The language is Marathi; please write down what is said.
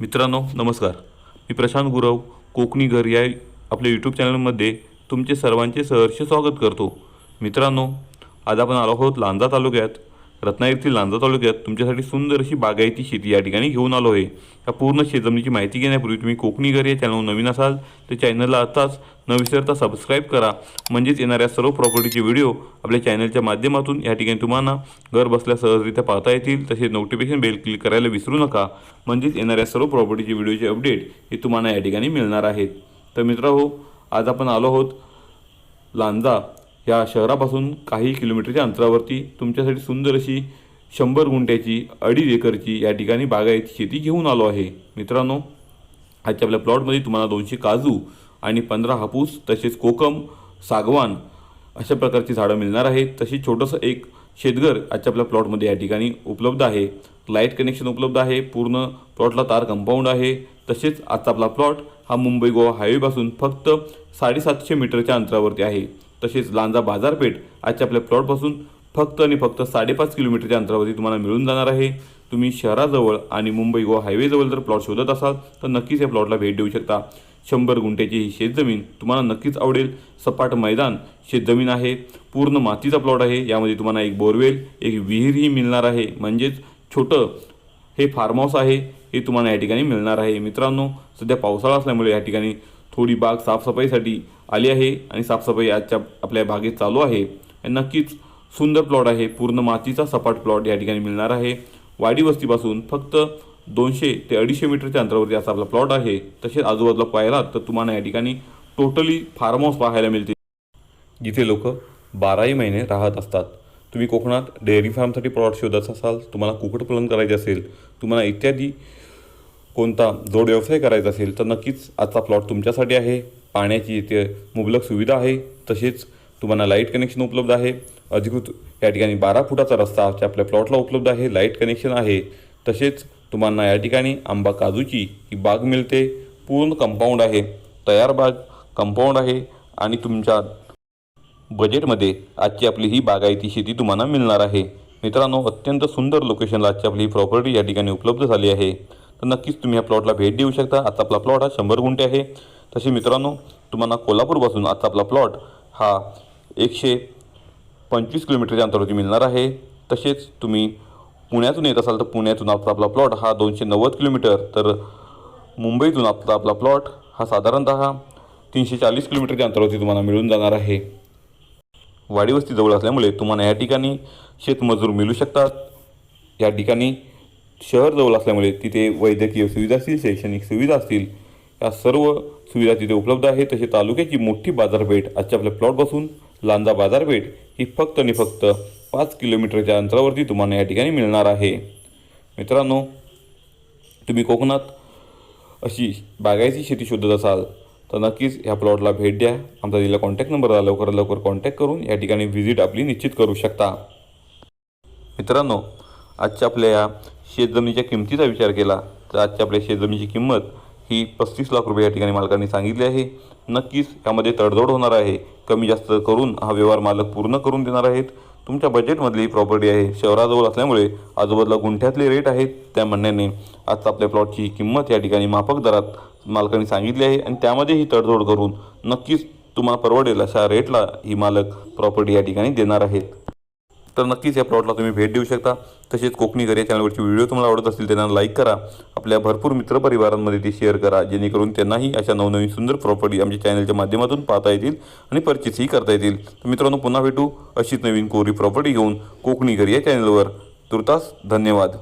मित्रांनो नमस्कार. मी प्रशांत गुरव कोकणी घर या आपल्या यूट्यूब चॅनलमध्ये तुमचे सर्वांचे सहर्ष स्वागत करतो. मित्रांनो आज आपण आलो आहोत लांजा तालुक्यात. रत्नागिरीतील लांजा तालुक्यात तुमच्यासाठी सुंदर अशी बागायती शेती या ठिकाणी घेऊन आलो आहे. या पूर्ण शेतजमिनीची माहिती घेण्यापूर्वी तुम्ही कोकणी घर या चॅनल नवीन असाल तर चॅनलला आताच न विसरता सबस्क्राईब करा. म्हणजेच येणाऱ्या सर्व प्रॉपर्टीचे व्हिडिओ आपल्या चॅनलच्या माध्यमातून या ठिकाणी तुम्हाला घर बसल्या सहजरित्या पाहता येतील. तसेच नोटिफिकेशन बेल क्लिक करायला विसरू नका. म्हणजेच येणाऱ्या सर्व प्रॉपर्टीचे व्हिडिओचे अपडेट हे तुम्हाला या ठिकाणी मिळणार आहेत. तर मित्रांनो आज आपण आलो आहोत लांजा ह्या शहरापासून काही किलोमीटरच्या अंतरावरती तुमच्यासाठी सुंदर अशी शंभर गुंठ्याची अडीच एकरची या ठिकाणी बागायती शेती घेऊन आलो आहे. मित्रांनो आजच्या आपल्या प्लॉटमध्ये तुम्हाला दोनशे काजू आणि पंधरा हापूस तसेच कोकम सागवान अशा प्रकारची झाडं मिळणार आहेत. तशी छोटंसं एक शेतघर आजच्या आपल्या प्लॉटमध्ये या ठिकाणी उपलब्ध आहे. लाइट कनेक्शन उपलब्ध आहे. पूर्ण प्लॉटला तार कंपाऊंड आहे. तसेच आजचा आपला प्लॉट हा मुंबई गोवा हायवेपासून फक्त साडेसातशे मीटरच्या अंतरावरती आहे. तसेच लांजा बाजारपेठ आजच्या आपल्या प्लॉटपासून फक्त आणि फक्त साडेपाच किलोमीटरच्या अंतरावरती तुम्हाला मिळून जाणार आहे. तुम्ही शहराजवळ आणि मुंबई गोवा हायवेजवळ जर प्लॉट शोधत असाल तर नक्कीच या प्लॉटला भेट देऊ शकता. शंभर गुंठ्याची ही शेतजमीन तुम्हाला नक्कीच आवडेल. सपाट मैदान शेतजमीन आहे. पूर्ण मातीचा प्लॉट आहे. यामध्ये तुम्हाला एक बोरवेल एक विहीरही मिळणार आहे. म्हणजेच छोटं हे फार्म हाऊस आहे. हे तुम्हाला या ठिकाणी मिळणार आहे. मित्रांनो सध्या पावसाळा असल्यामुळे या ठिकाणी थोडी बाग साफसफाईसाठी आली आहे आणि साफसफाई आजच्या आपल्या बागेत चालू आहे. आणि नक्कीच सुंदर प्लॉट आहे. पूर्ण मातीचा सपाट प्लॉट या ठिकाणी मिळणार आहे. वाडी वस्तीपासून फक्त दोनशे ते अडीचशे मीटरच्या अंतरावरती असा आपला प्लॉट आहे. तसेच आजूबाजूला पाहिलात तर तुम्हाला या ठिकाणी टोटली फार्म हाऊस पाहायला मिळते जिथे लोक बाराही महिने राहत असतात. तुम्ही कोकणात डेअरी फार्मसाठी प्लॉट शोधत असाल तुम्हाला कुक्कुटपालन करायचे असेल तुम्हाला इत्यादी कोणता जोड व्यवसाय करायचा असेल तर नक्कीच आजचा प्लॉट तुमच्यासाठी आहे. पाण्याची इथे मुबलक सुविधा आहे. तसेच तुम्हाला लाइट कनेक्शन उपलब्ध आहे. अधिकृत या ठिकाणी बारा फुटाचा रस्ता आजच्या आपल्या प्लॉटला उपलब्ध आहे. लाइट कनेक्शन आहे. तसेच तुम्हाला या ठिकाणी आंबा काजूची ही बाग मिळते. पूर्ण कंपाऊंड आहे. तयार बाग कंपाऊंड आहे. आणि तुमच्या बजेटमध्ये आजची आपली ही बागायती शेती तुम्हाला मिळणार आहे. मित्रांनो अत्यंत सुंदर लोकेशनला आजची आपली ही प्रॉपर्टी या ठिकाणी उपलब्ध झाली आहे. तर नक्कीच तुम्ही या प्लॉटला भेट देऊ शकता. आता आपला प्लॉट हा शंभर गुंठे आहे. तसे मित्रांनो तुम्हाला कोल्हापूरपासून आजचा आपला प्लॉट हा एकशे पंचवीस किलोमीटरच्या अंतरावरती मिळणार आहे. तसेच तुम्ही पुण्यातून येत असाल तर पुण्यातून आपला आपला प्लॉट हा दोनशे नव्वद किलोमीटर. तर मुंबईतून आपला आपला प्लॉट हा साधारणतः तीनशे चाळीस किलोमीटरच्या अंतरावरती तुम्हाला मिळून जाणार आहे. वाडीवस्ती जवळ असल्यामुळे तुम्हाला या ठिकाणी शेतमजूर मिळू शकतात. या ठिकाणी शहर जवळ असल्यामुळे तिथे वैद्यकीय सुविधा असतील शैक्षणिक सुविधा असतील या सर्व सुविधा तिथे उपलब्ध आहे तसे तालुक्याची मोठी बाजारपेठ आजच्या आपल्या प्लॉटपासून लांजा बाजारपेठ ही फक्त आणि फक्त पाच किलोमीटरच्या अंतरावरती तुम्हाला या ठिकाणी मिळणार आहे. मित्रांनो तुम्ही कोकणात अशी बागायती शेती शोधत असाल तर नक्कीच ह्या प्लॉटला भेट द्या. आमचा दिला कॉन्टॅक्ट नंबरला लवकरात लवकर कॉन्टॅक्ट करून या ठिकाणी व्हिजिट आपली निश्चित करू शकता. मित्रांनो आजच्या आपल्या या शेतजमिनीच्या किमतीचा विचार केला तर आजच्या आपल्या शेतजमिनीची किंमत ही पस्तीस लाख रुपये या ठिकाणी मालकांनी सांगितली आहे. नक्कीच यामध्ये तडजोड होणार आहे. कमी जास्त करून हा व्यवहार मालक पूर्ण करून देणार आहेत. तुमच्या बजेटमधली ही प्रॉपर्टी आहे शहराजवळ असल्यामुळे आजूबाजूला गुंठ्यातले रेट आहेत. त्या म्हणण्याने आजचा आपल्या प्लॉटची किंमत या ठिकाणी माफक दरात मालकांनी सांगितली आहे आणि त्यामध्ये ही तडजोड करून नक्कीच तुम्हाला परवडेल अशा रेटला ही मालक प्रॉपर्टी या ठिकाणी देणार आहेत. तर नक्कीच या प्लॉटला तुम्ही भेट देऊ शकता. तसेच कोकणी घर या चॅनलवरचे व्हिडिओ तुम्हाला आवडत असतील त्यांना लाईक करा. आपल्या भरपूर मित्रपरिवारांमध्ये ते शेअर करा. जेणेकरून त्यांनाही अशा नवनवीन सुंदर प्रॉपर्टी आमच्या चॅनलच्या माध्यमातून पाहता येतील आणि परचेसही करता येतील. तर मित्रांनो पुन्हा भेटू अशीच नवीन कोरी प्रॉपर्टी घेऊन कोकणी घर या चॅनलवर तुर्तास धन्यवाद.